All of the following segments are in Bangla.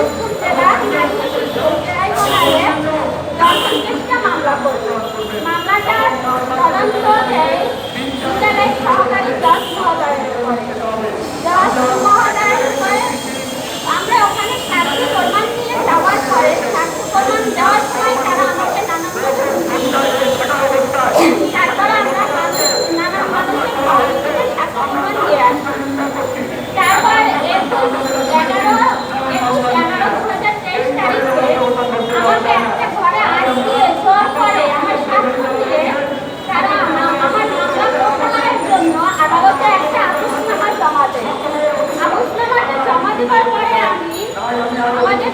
Thank you.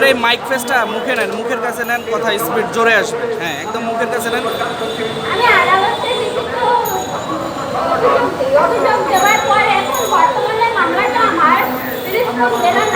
আপনার এই মাইক ফেসটা মুখে নেন মুখের কাছে নেন কথা স্পিড জোরে আসবে হ্যাঁ একদম মুখের কাছে নেন আমার